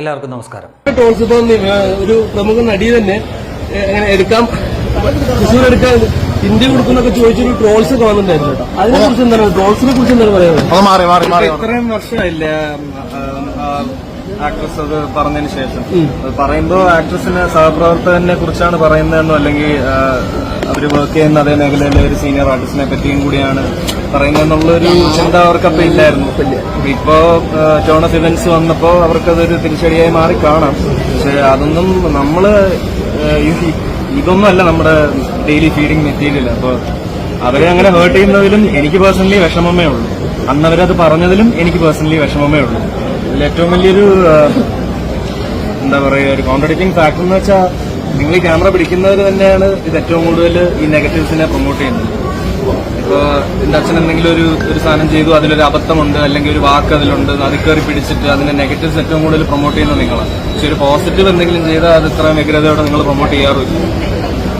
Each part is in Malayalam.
എല്ലാവർക്കും നമസ്കാരം. ടോൾസ് ഇപ്പൊ ഒരു പ്രമുഖ നടി തന്നെ എങ്ങനെ എടുക്കാം. തൃശ്ശൂർ എടുക്കാൻ ഇന്ത്യ കൊടുക്കുന്നൊക്കെ ചോദിച്ചൊരു ട്രോൾസ് ഒക്കെ വന്നിട്ടുണ്ടായിരുന്നു കേട്ടോ. അതിനെ കുറിച്ച് എന്താണ് ട്രോൾസിനെ കുറിച്ച് എന്താണ് പറയുന്നത് അത് മാറി മാറി മാറി ഇത്രയും വർഷമായില്ലേ ആക്ട്രസ് അത് പറഞ്ഞതിന് ശേഷം. അത് പറയുമ്പോ ആക്ട്രസിന് സഹപ്രവർത്തകനെ കുറിച്ചാണ് പറയുന്നതെന്നോ അല്ലെങ്കിൽ അവർ വർക്ക് ചെയ്യുന്ന അതേ മേഖലയിലെ ഒരു സീനിയർ ആർട്ടിസ്റ്റിനെ പറ്റിയും കൂടിയാണ് പറയുന്നതെന്നുള്ളൊരു ചിന്ത അവർക്കപ്പം ഇല്ലായിരുന്നു. ഇപ്പോ ടോൺ ടോണസ് ഇവന്റ്സ് വന്നപ്പോൾ അവർക്കതൊരു തിരിച്ചടിയായി മാറി കാണാം. പക്ഷെ അതൊന്നും നമ്മൾ ഇതൊന്നുമല്ല ഇതൊന്നും അല്ല നമ്മുടെ ഡെയിലി ഫീഡിങ് മെറ്റീരിയൽ അപ്പോൾ അവരെ അങ്ങനെ ഹേർട്ട് ചെയ്യുന്നതിലും എനിക്ക് പേഴ്സണലി വിഷമമേ ഉള്ളൂ. അന്ന് അവരത് പറഞ്ഞതിലും എനിക്ക് പേഴ്സണലി വിഷമമേ ഉള്ളൂ. ഏറ്റവും വലിയൊരു എന്താ പറയുക ഒരു കോൺട്രഡിക്റ്റിംഗ് ഫാക്ടർ എന്ന് വെച്ചാൽ നിങ്ങൾ ഈ ക്യാമറ പിടിക്കുന്നവർ തന്നെയാണ് ഇത് ഏറ്റവും കൂടുതൽ ഈ നെഗറ്റീവ്സിനെ പ്രൊമോട്ട് ചെയ്യുന്നത്. ഇപ്പോൾ എന്റെ അച്ഛൻ എന്തെങ്കിലും ഒരു ഒരു സാധനം ചെയ്തു അതിലൊരു അബദ്ധമുണ്ട് അല്ലെങ്കിൽ ഒരു വാക്ക് അതിലുണ്ട് അത് കയറി പിടിച്ചിട്ട് അതിന്റെ നെഗറ്റീവ്സ് ഏറ്റവും കൂടുതൽ പ്രൊമോട്ട് ചെയ്യുന്നത് നിങ്ങളാണ്. പക്ഷെ ഒരു പോസിറ്റീവ് എന്തെങ്കിലും ചെയ്താൽ അത് ഇത്ര വ്യഗ്രതയോടെ നിങ്ങൾ പ്രൊമോട്ട് ചെയ്യാറില്ല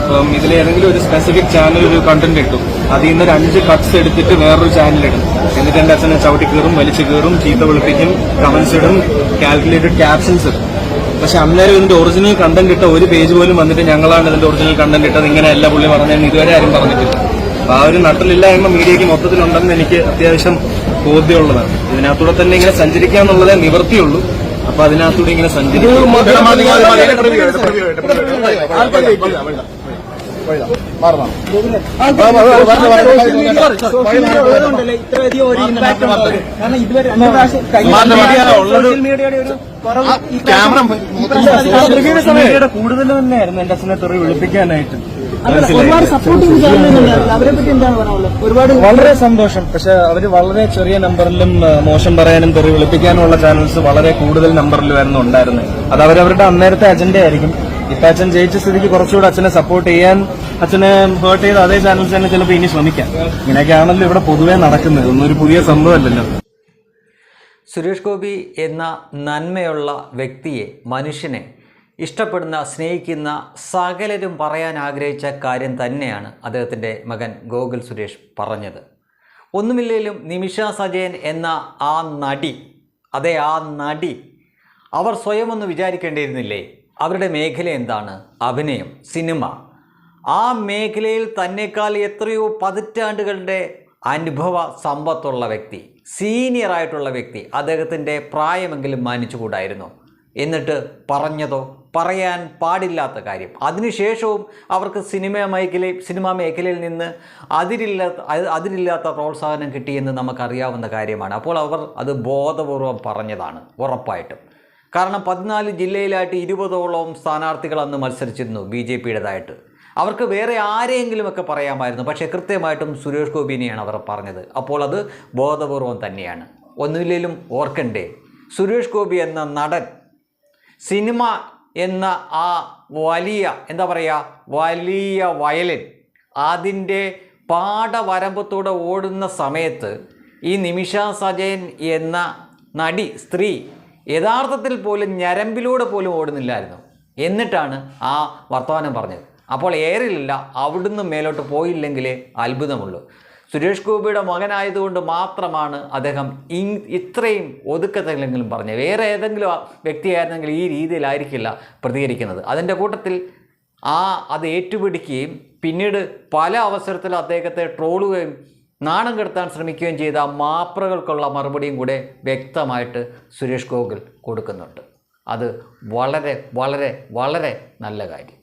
അപ്പം ഇതിൽ ഏതെങ്കിലും ഒരു സ്പെസിഫിക് ചാനൽ ഒരു കണ്ടന്റ് ഇട്ടും. അതിൽ നിന്ന് ഒരു അഞ്ച് കട്ട്സ് എടുത്തിട്ട് വേറൊരു ചാനലിടും എന്നിട്ട് എന്റെ അച്ഛനെ ചവിട്ടി കയറും വലിച്ചു കയറും ചീത്ത വിളിപ്പിക്കും കമന്റ്സ് ഇടും കാൽക്കുലേറ്റഡ് ക്യാപ്ഷൻസ് ഇടും. പക്ഷെ അന്നേരം ഇതിന്റെ ഒറിജിനൽ കണ്ടന്റ് ഇട്ട ഒരു പേജ് പോലും വന്നിട്ട് ഞങ്ങളാണ് ഇതിന്റെ ഒറിജിനൽ കണ്ടന്റ് ഇട്ടത്. ഇങ്ങനെയല്ല പുള്ളി പറഞ്ഞതെന്ന് ഇതുവരെ ആരും പറഞ്ഞിട്ടില്ല. അപ്പൊ ആ ഒരു നട്ടലില്ലായ്മ മീഡിയക്ക് മൊത്തത്തിലുണ്ടെന്ന് എനിക്ക് അത്യാവശ്യം ബോധ്യമുള്ളതാണ്. ഇതിനകത്തൂടെ തന്നെ ഇങ്ങനെ സഞ്ചരിക്കാന്നുള്ളതേ നിവർത്തിയുള്ളൂ. അപ്പൊ അതിനകത്തൂടെ ഇങ്ങനെ സഞ്ചരിക്കും. കൂടുതൽ തന്നെയായിരുന്നു എന്റെ അച്ഛനെ തെറി വിളിപ്പിക്കാനായിട്ട്. വളരെ സന്തോഷം. പക്ഷെ അവർ വളരെ ചെറിയ നമ്പറിലും മോശം പറയാനും തെറി വിളിപ്പിക്കാനുമുള്ള ചാനൽസ് വളരെ കൂടുതൽ നമ്പറിലുമായിരുന്നു ഉണ്ടായിരുന്നത്. അത് അവരവരുടെ അന്നേരത്തെ അജണ്ട ആയിരിക്കും ഇപ്പൊ അച്ഛൻ ജയിച്ച സ്ഥിതിക്ക് കുറച്ചുകൂടെ അച്ഛനെ സപ്പോർട്ട് ചെയ്യാൻ അച്ഛനെ ഹേർട്ട് ചെയ്ത് അതേ ചാനൽസ് തന്നെ ചിലപ്പോൾ ഇനി ശ്രമിക്കാം. ഇങ്ങനെയൊക്കെയാണല്ലോ ഇവിടെ പൊതുവേ നടക്കുന്നത്. ഒന്നും ഒരു പുതിയ സംഭവമല്ലല്ലോ. സുരേഷ് ഗോപി എന്ന നന്മയുള്ള വ്യക്തിയെ മനുഷ്യനെ ഇഷ്ടപ്പെടുന്ന സ്നേഹിക്കുന്ന സകലരും പറയാൻ ആഗ്രഹിച്ച കാര്യം തന്നെയാണ് അദ്ദേഹത്തിന്റെ മകൻ ഗോകുൽ സുരേഷ് പറഞ്ഞത്. ഒന്നുമില്ലെങ്കിലും നിമിഷ സജയൻ എന്ന ആ നടി അതെ ആ നടി അവർ സ്വയം ഒന്ന് വിചാരിക്കേണ്ടിയിരുന്നില്ലേ? അവരുടെ മേഖല എന്താണ്? അഭിനയം സിനിമ. ആ മേഖലയിൽ തന്നെക്കാൾ എത്രയോ പതിറ്റാണ്ടുകളുടെ അനുഭവ സമ്പത്തുള്ള വ്യക്തി സീനിയർ ആയിട്ടുള്ള വ്യക്തി അദ്ദേഹത്തിന്റെ പ്രായമെങ്കിലും മാനിച്ചുകൂടായിരുന്നു. എന്നിട്ട് പറഞ്ഞതോ പറയാൻ പാടില്ലാത്ത കാര്യം. അതിനുശേഷവും അവർക്ക് സിനിമ മേഖലയിൽ സിനിമാ മേഖലയിൽ നിന്ന് അതിരില്ലാത്ത അത് അതിരില്ലാത്ത പ്രോത്സാഹനം കിട്ടിയെന്ന് നമുക്കറിയാവുന്ന കാര്യമാണ്. അപ്പോൾ അവർ അത് ബോധപൂർവം പറഞ്ഞതാണ് ഉറപ്പായിട്ടും. കാരണം പതിനാല് ജില്ലയിലായിട്ട് ഇരുപതോളം സ്ഥാനാർത്ഥികൾ അന്ന് മത്സരിച്ചിരുന്നു ബി ജെ പിയുടേതായിട്ട്. അവർക്ക് വേറെ ആരെയെങ്കിലുമൊക്കെ പറയാമായിരുന്നു. പക്ഷേ കൃത്യമായിട്ടും സുരേഷ് ഗോപിനെയാണ് അവർ പറഞ്ഞത്. അപ്പോൾ അത് ബോധപൂർവം തന്നെയാണ്. ഒന്നുമില്ലെങ്കിലും ഓർക്കണ്ടേ സുരേഷ് ഗോപി എന്ന നടൻ സിനിമ എന്ന ആ വലിയ എന്താ പറയുക വലിയ വയലിൻ അതിന്റെ പാടവരമ്പത്തൂടെ ഓടുന്ന സമയത്ത് ഈ നിമിഷ സജയൻ എന്ന നടി സ്ത്രീ യഥാർത്ഥത്തിൽ പോലും ഞരമ്പിലൂടെ പോലും ഓടുന്നില്ലായിരുന്നു. എന്നിട്ടാണ് ആ വർത്തമാനം പറഞ്ഞത്. അപ്പോൾ ഏറിലില്ല അവിടുന്ന് മേലോട്ട് പോയില്ലെങ്കിലേ അത്ഭുതമുള്ളൂ. സുരേഷ് ഗോപിയുടെ മകനായതുകൊണ്ട് മാത്രമാണ് അദ്ദേഹം ഇ- ഇത്രയും ഒതുക്കത്തിലെങ്കിലും പറഞ്ഞത്. വേറെ ഏതെങ്കിലും വ്യക്തിയായിരുന്നെങ്കിൽ ഈ രീതിയിലായിരിക്കില്ല പ്രതികരിക്കുന്നത്. അതിന്റെ കൂട്ടത്തിൽ ആ അത് ഏറ്റുപിടിക്കുകയും പിന്നീട് പല അവസരത്തിൽ അദ്ദേഹത്തെ ട്രോളുകയും നാണം കെടുത്താൻ ശ്രമിക്കുകയും ചെയ്ത മാപ്രകൾക്കുള്ള മറുപടിയും കൂടെ വ്യക്തമായിട്ട് സുരേഷ് ഗോകുൽ കൊടുക്കുന്നുണ്ട്. അത് വളരെ വളരെ വളരെ നല്ല കാര്യം.